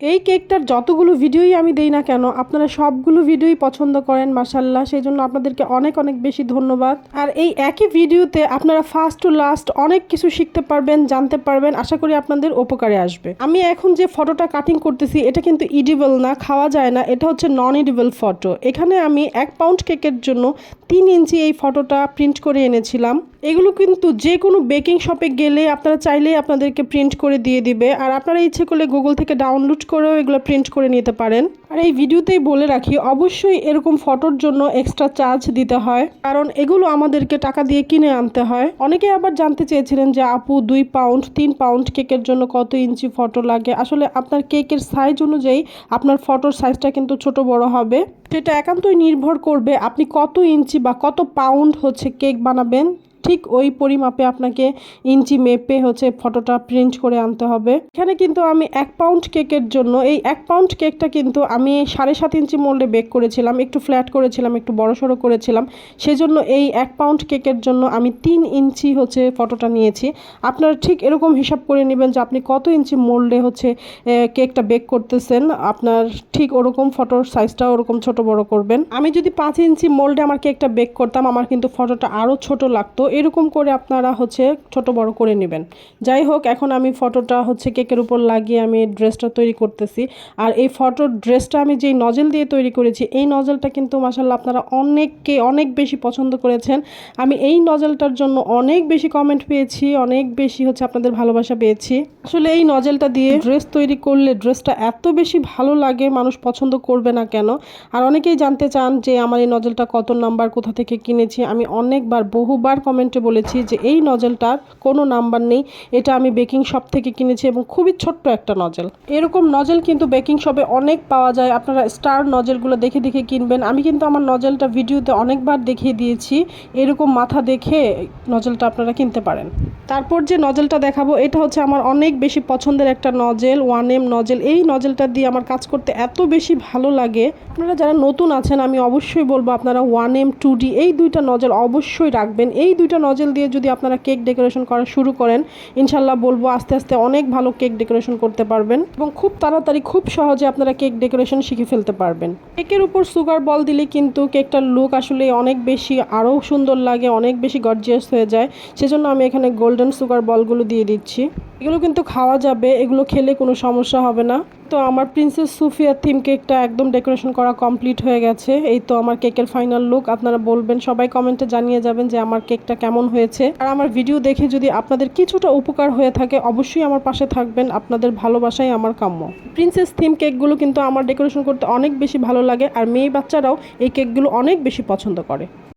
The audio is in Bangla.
এই কেকটার যতগুলো ভিডিওই আমি দেই না কেন, আপনারা সবগুলো ভিডিওই পছন্দ করেন মাসাল্লাহ সেই জন্য আপনাদেরকে অনেক অনেক বেশি ধন্যবাদ। আর এই একই ভিডিওতে আপনারা ফার্স্ট টু লাস্ট অনেক কিছু শিখতে পারবেন, জানতে পারবেন, আশা করি আপনাদের উপকারে আসবে। আমি এখন যে ফটোটা কাটিং করতেছি, এটা কিন্তু ইডিবল না, খাওয়া যায় না, এটা হচ্ছে নন ইডিবল ফটো এখানে আমি এক পাউন্ড কেকের জন্য তিন ইঞ্চি এই ফটোটা প্রিন্ট করে এনেছিলাম। এগুলো কিন্তু যে কোনো বেকিং শপে গেলে আপনারা চাইলেই আপনাদেরকে প্রিন্ট করে দিয়ে দিবে। আর আপনারা ইচ্ছে করলে গুগল থেকে ডাউনলোড করেও এগুলো প্রিন্ট করে নিতে পারেন। আর এই ভিডিওতেই বলে রাখি, অবশ্যই এরকম ফটোর জন্য এক্সট্রা চার্জ দিতে হয়। কারণ এগুলো আমাদেরকে টাকা দিয়ে কিনে আনতে হয়। অনেকে আবার জানতে চেয়েছিলেন যে, আপু, দুই পাউন্ড তিন পাউন্ড কেকের জন্য কত ইঞ্চি ফটো লাগে? আসলে আপনার কেকের সাইজ অনুযায়ী আপনার ফটোর সাইজটা কিন্তু ছোট বড় হবে। সেটা একান্তই নির্ভর করবে আপনি কত ইঞ্চি বা কত পাউন্ড হচ্ছে কেক বানাবেন। ঠিক ওই পরিমাপে আপনাকে ইঞ্চি মেপে হচ্ছে ফটোটা প্রিন্ট করে আনতে হবে। এখানে কিন্তু আমি এক পাউন্ড কেকের জন্য, এই এক পাউন্ড কেকটা কিন্তু আমি সাড়ে সাত ইঞ্চি মোল্ডে বেক করেছিলাম, একটু ফ্ল্যাট করেছিলাম, একটু বড় সড়ো করেছিলাম। সেজন্য এই এক পাউন্ড কেকের জন্য আমি তিন ইঞ্চি হচ্ছে ফটোটা নিয়েছি। আপনারা ঠিক এরকম হিসাব করে নেবেন যে আপনি কত ইঞ্চি মোল্ডে হচ্ছে কেকটা বেক করতেছেন। আপনার ঠিক ওরকম ফটোর সাইজটা ওরকম ছোট বড় করবেন। আমি যদি পাঁচ ইঞ্চি মোল্ডে আমার কেকটা বেক করতাম, আমার কিন্তু ফটোটা আরও ছোট লাগতো। এরকম করে আপনারা হচ্ছে ছোট বড় করে নেবেন। যাই হোক, এখন আমি ফটোটা হচ্ছে কেকের উপর লাগিয়ে আমি ড্রেসটা তৈরি করতেছি। আর এই ফটোর ড্রেসটা আমি যেই নজেল দিয়ে তৈরি করেছি, এই নজেলটা কিন্তু মাসাল্লাহ আপনারা অনেককে অনেক বেশি পছন্দ করেছেন। আমি এই নজেলটার জন্য অনেক বেশি কমেন্ট পেয়েছি, অনেক বেশি হচ্ছে আপনাদের ভালোবাসা পেয়েছি। আসলে এই নজেলটা দিয়ে ড্রেস তৈরি করলে ড্রেসটা এত বেশি ভালো লাগে, মানুষ পছন্দ করবে না কেন? আর অনেকেই জানতে চান যে আমার এই নজেলটা কত নাম্বার কোথা থেকে কিনেছি? আমি অনেকবার, বহুবার কমেন্টে বলেছি যে এই নজেলটার কোনো নাম্বার নেই। এটা আমি বেকিং শপ থেকে কিনেছি এবং খুবই ছোট্ট একটা নজেল। এরকম নজেল কিন্তু বেকিং শপে অনেক পাওয়া যায়। আপনারা স্টার নজেলগুলো দেখে দেখে কিনবেন। আমি কিন্তু আমার নজেলটা ভিডিওতে অনেকবার দেখিয়ে দিয়েছি। এরকম মাথা দেখে নজেলটা আপনারা কিনতে পারেন। তারপর যে নজেলটা দেখাবো, এটা হচ্ছে আমার অনেক বেশি পছন্দের একটা নজেল, ওয়ান এম নজেল। এই নজেলটা দিয়ে আমার কাজ করতে এত বেশি ভালো লাগে। আপনারা যারা নতুন আছেন, আমি অবশ্যই বলব আপনারা ওয়ান এম টু ডি, এই দুইটা নজেল অবশ্যই রাখবেন। এই দুইটা নজেল দিয়ে যদি আপনারা কেক ডেকোরেশন করা শুরু করেন, ইনশাল্লাহ বলব আস্তে আস্তে অনেক ভালো কেক ডেকোরেশন করতে পারবেন এবং খুব তাড়াতাড়ি, খুব সহজে আপনারা কেক ডেকোরেশন শিখে ফেলতে পারবেন। কেকের উপর সুগার বল দিলে কিন্তু কেকটার লুক আসলে অনেক বেশি, আরও সুন্দর লাগে, অনেক বেশি গর্জিয়াস হয়ে যায়। সেজন্য আমি এখানে গোল্ডেন সুগার বলগুলো দিয়ে দিচ্ছি। এগুলো কিন্তু খাওয়া যাবে, এগুলো খেলে কোনো সমস্যা হবে না। তো আমার প্রিন্সেস সুফিয়া থিম কেকটা একদম ডেকোরেশন করা কমপ্লিট হয়ে গেছে। এই তো আমার কেকের ফাইনাল লুক আপনারা বলবেন, সবাই কমেন্টে জানিয়ে যাবেন যে আমার কেকটা কেমন হয়েছে। আর আমার ভিডিও দেখে যদি আপনাদের কিছুটা উপকার হয়ে থাকে, অবশ্যই আমার পাশে থাকবেন। আপনাদের ভালোবাসাই আমার কাম্য। প্রিন্সেস থিম কেকগুলো কিন্তু আমার ডেকোরেশন করতে অনেক বেশি ভালো লাগে। আর মেয়ে বাচ্চারাও এই কেকগুলো অনেক বেশি পছন্দ করে।